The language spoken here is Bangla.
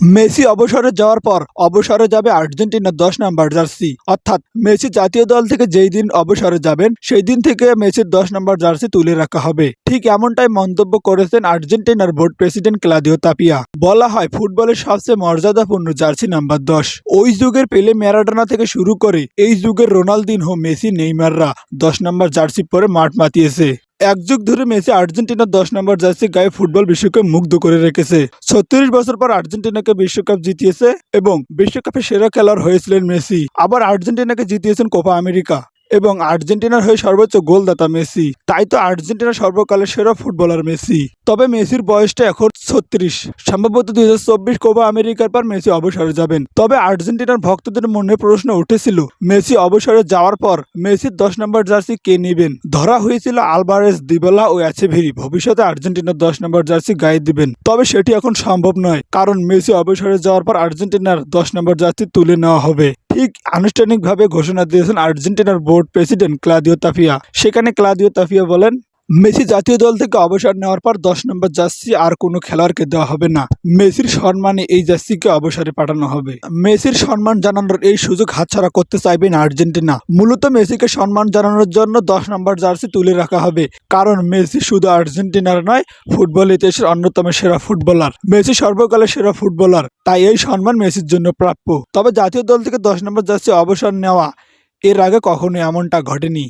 মেসি অবসরে যাওয়ার পর অবসরে যাবে আর্জেন্টিনার দশ নম্বর জার্সি। অর্থাৎ মেসি জাতীয় দল থেকে যেই দিন অবসরে যাবেন, সেই দিন থেকে মেসির দশ নম্বর জার্সি তুলে রাখা হবে। ঠিক এমনটাই মন্তব্য করেছেন আর্জেন্টিনার বোর্ড প্রেসিডেন্ট ক্লাদিও তাপিয়া। বলা হয়, ফুটবলের সবচেয়ে মর্যাদাপূর্ণ জার্সি নাম্বার দশ। ওই যুগের পেলে ম্যারাডোনা থেকে শুরু করে এই যুগের রোনালদিনহো, মেসি, নেইমাররা দশ নম্বর জার্সি পরে মাঠ মাতিয়েছে। এক যুগ ধরে মেসি আর্জেন্টিনার দশ নম্বর জার্সি গায়ে ফুটবল বিশ্বকাপ মুগ্ধ করে রেখেছে। ছত্রিশ বছর পর আর্জেন্টিনাকে বিশ্বকাপ জিতিয়েছে এবং বিশ্বকাপে সেরা খেলোয়াড় হয়েছিলেন মেসি। আবার আর্জেন্টিনাকে জিতিয়েছেন কোপা আমেরিকা এবং আর্জেন্টিনার হয়ে সর্বোচ্চ গোলদাতা মেসি। তাই তো আর্জেন্টিনার সর্বকালের সেরা ফুটবলার মেসি। তবে মেসির বয়সটা এখন ছত্রিশ। সম্ভবত দুই হাজার চব্বিশ কোপা আমেরিকার পর মেসি অবসরে যাবেন। তবে আর্জেন্টিনার ভক্তদের মনে প্রশ্ন উঠেছিল, মেসি অবসরে যাওয়ার পর মেসির দশ নম্বর জার্সি কে নেবেন? ধরা হয়েছিল আলবারেস দিবেলা ও অ্যাচেভেরি। ভবিষ্যতে আর্জেন্টিনার দশ নম্বর জার্সি গায়ে দিবেন। তবে সেটি এখন সম্ভব নয়, কারণ মেসি অবসরে যাওয়ার পর আর্জেন্টিনার দশ নম্বর জার্সি তুলে নেওয়া হবে। ঠিক আনুষ্ঠানিকভাবে ঘোষণা দিয়েছেন আর্জেন্টিনার বোর্ড প্রেসিডেন্ট ক্লাদিও তাফিয়া। সেখানে ক্লাদিও তাফিয়া বলেন মেসি জাতীয় দল থেকে অবসর নেওয়ার পর দশ নম্বর জার্সি আর কোনো খেলোয়াড়কে দেওয়া হবে না। মেসির সম্মানে এই জার্সিকে অবসরে পাঠানো হবে। মেসির সম্মান জানানোর এই সুযোগ হাতছাড়া করতে চাইবেন আর্জেন্টিনা। মূলত মেসিকে সম্মান জানানোর জন্য দশ নম্বর জার্সি তুলে রাখা হবে। কারণ মেসি শুধু আর্জেন্টিনার নয়, ফুটবল ইতিহাসের অন্যতম সেরা ফুটবলার। মেসি সর্বকালের সেরা ফুটবলার, তাই এই সম্মান মেসির জন্য প্রাপ্য। তবে জাতীয় দল থেকে দশ নম্বর জার্সি অবসর নেওয়া এর আগে কখনো এমনটা ঘটেনি।